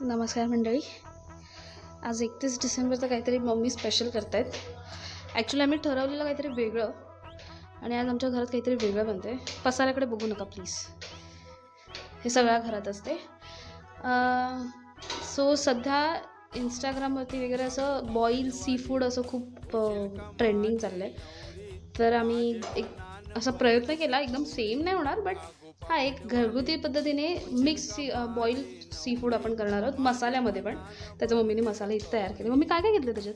नमस्कार मंडळी. आज एकतीस डिसेंबरचं काहीतरी मम्मी स्पेशल करतायत. ॲक्च्युली आम्ही ठरवलेलं काहीतरी वेगळं आणि आज आमच्या घरात काहीतरी वेगळं बनते पसाऱ्याकडे बघू नका प्लीज हे सगळ्या घरात असते सो सध्या इंस्टाग्रामवरती वगैरे असं बॉईल सी फूड असं खूप ट्रेंडिंग चाललं आहे तर आम्ही एक असा प्रयत्न केला एकदम सेम नाही होणार बट हा एक घरगुती पद्धतीने mix sea boil seafood आपण करणार आहोत मसाल्यामध्ये पण. त्याच्या मम्मीने मसाले इथे तयार केले. मम्मी काय काय घेतलं त्याच्यात?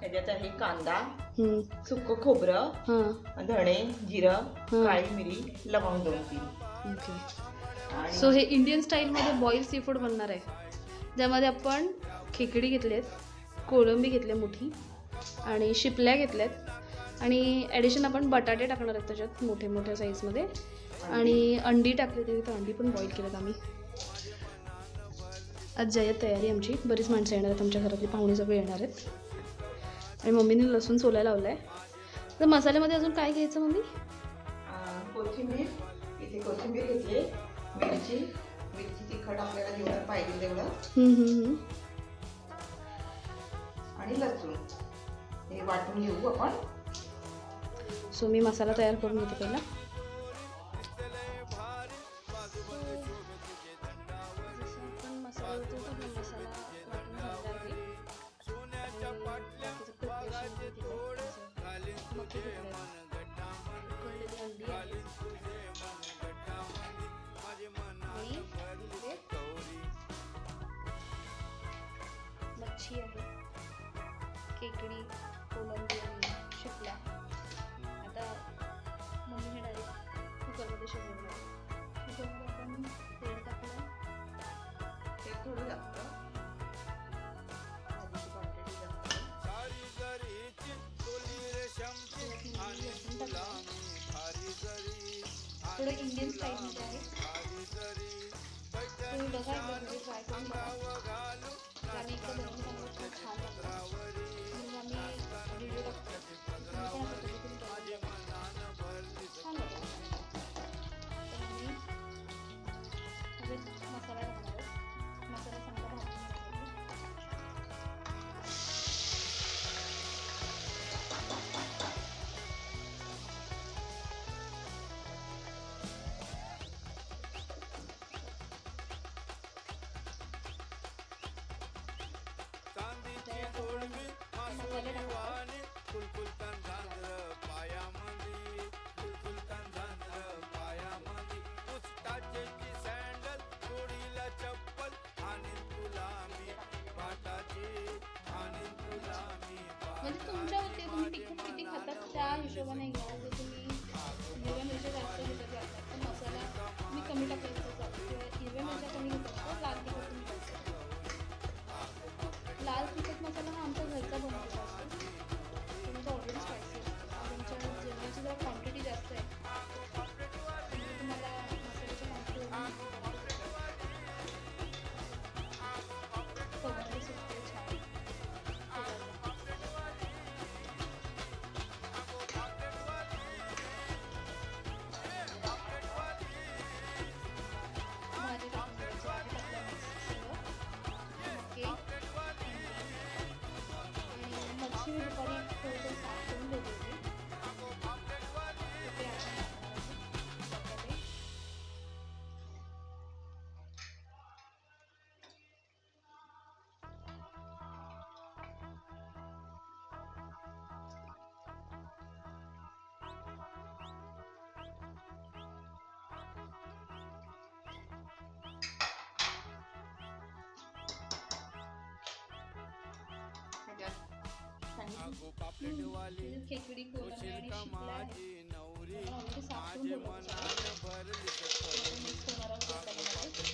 ह्याच्यात आहे कांदा हम्म, सुकं खोबरं हां. धणे जिरं काळी मिरी लवंग दोन तीन. ओके. आणि सो हे इंडियन स्टाईलमध्ये बॉईल सी फूड बनणार आहे. ज्यामध्ये आपण खेकडी घेतलेत कोळंबी घेतली मोठी आणि शिपल्या घेतल्यात आणि ॲडिशन आपण बटाटे टाकणार आहेत त्याच्यात मोठे मोठ्या साईजमध्ये आणि अंडी टाकली तरी तर अंडी पण बॉईल केलेत आम्ही. आज जायत तयारी आमची. बरीच माणसं येणार आहेत आमच्या घरातली पाहुणे सगळे येणार आहेत. आणि मम्मीने लसूण सोलायला लावलं आहे तर मसाल्यामध्ये अजून काय घ्यायचं मम्मी? कोथिंबीर. इथे कोथिंबीर घेतली. मिरची. मिरची तिखट आपल्याला जेवढं पाहिजे तेवढं. आणि लसूण. हे वाटून घेऊ आपण. सो मी मसाला तयार करून घेते पहिला. मच्छी आहे खेकडी कोलंबी मम्मी हे डायरेक्ट कुकरमध्ये शिजवलं कुकरमध्ये आपण तेल टाकलं. ते थोडं थोडं इंडियन स्टाईलमध्ये आहे. तुम्ही बघा एकदा घरी ट्राय करून बघा. त्याने एकदा बनवून चांगलं खूप छान लागतं म्हणून आम्ही व्हिडिओ टाकतो. तुम्ही पण अशा पद्धतीने ह्याच्यात मसाला म्हणजे तुमच्यावरती तुम्ही तिखट किती खातात त्या हिशोबाने घ्या. ह्याच्यात सांगितलं. त्याच्यात खेकडी कोलंबी आणि शिपल्या आहेत आपण ऑलरेडी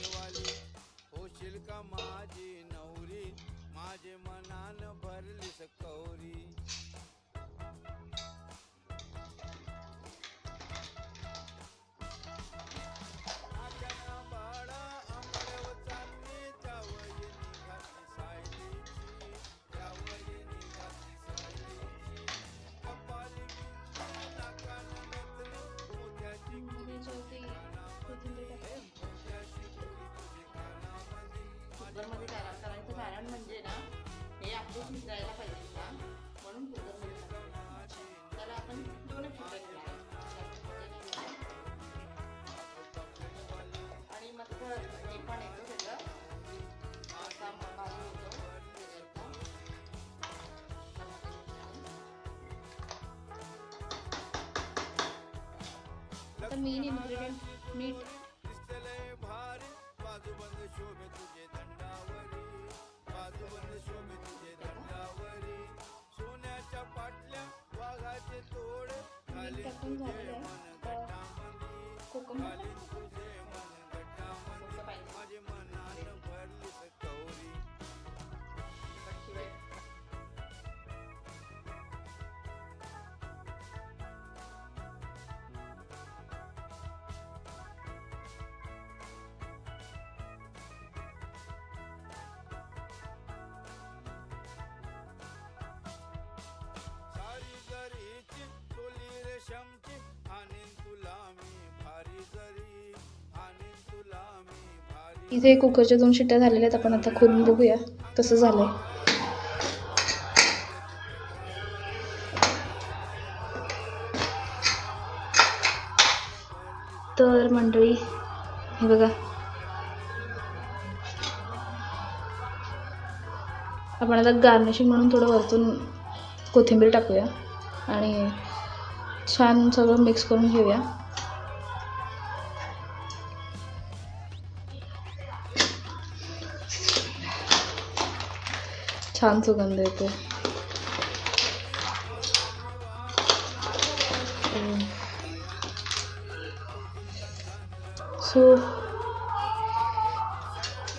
त्याच्यावरती कोथिंबीर कुकरमध्ये तयार करायचं कारण म्हणजे ना हे आपलं शिजायला पाहिजे का? म्हणून कुकरमध्ये त्याला आपण दोनच शिजायला पाटल्या वाघाचे तोड मीठ. खाली टाकून झालेलं आहे. कोकम इथे कुकरच्या दोन शिट्ट्या झालेल्या आहेत आपण आता खोलून बघूया कसं आहे तर मंडळी हे बघा. आपण आता गार्निशिंग म्हणून थोडं वरतून कोथिंबीर टाकूया आणि छान सगळं मिक्स करून घेऊया. छान सुगंध येतो सो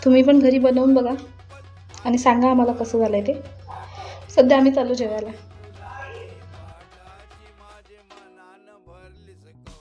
तुम्ही पण घरी बनवून बघा आणि सांगा आम्हाला कसं झालं आहे ते. सध्या आम्ही चालू जेवायला.